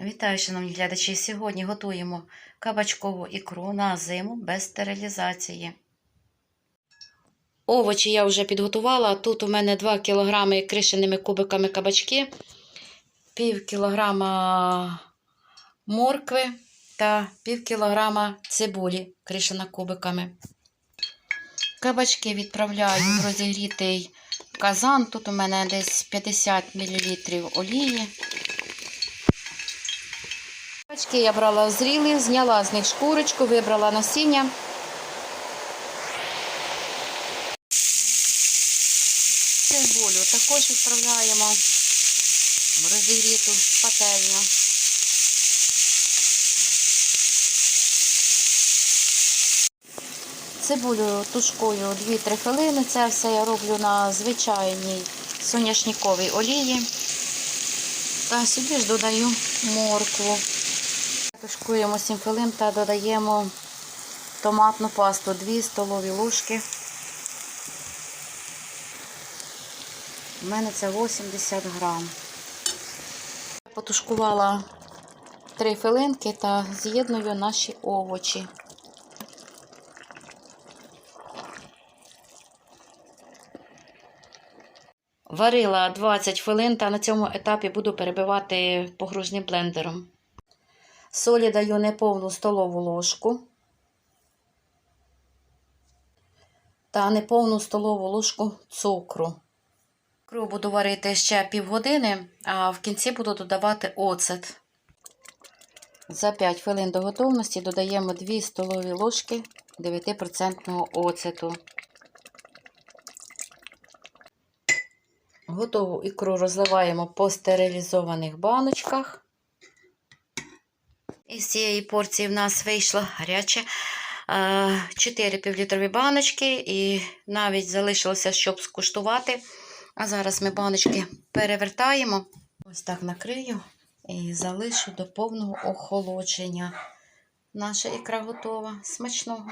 Вітаю, шановні глядачі! Сьогодні готуємо кабачкову ікру на зиму без стерилізації. Овочі я вже підготувала. Тут у мене 2 кг кришеними кубиками кабачки, пів кілограма моркви та пів кілограма цибулі кришена кубиками. Кабачки відправляю в розігрітий казан. Тут у мене десь 50 мл олії. Кабачки я брала зрілі, зняла з них шкурочку, вибрала насіння. Цибулю також відправляємо в розігріту пательню. Цибулю тушкую 2-3 хвилини. Це все я роблю на звичайній соняшниковій олії. Та сюди ж додаю моркву. Тушкуємо 7 хвилин та додаємо томатну пасту 2 столові ложки. У мене це 80 грам. Потушкувала 3 хвилинки та з'єдную наші овочі. Варила 20 хвилин та на цьому етапі буду перебивати погружним блендером. Солі даю неповну столову ложку та неповну столову ложку цукру. Ікру буду варити ще півгодини, а в кінці буду додавати оцет. За 5 хвилин до готовності додаємо 2 столові ложки 9% оцету. Готову ікру розливаємо по стерилізованих баночках. Із цієї порції в нас вийшло гаряче 4 півлітрові баночки, і навіть залишилося, щоб скуштувати. А зараз ми баночки перевертаємо. Ось так накрию і залишу до повного охолодження. Наша ікра готова. Смачного!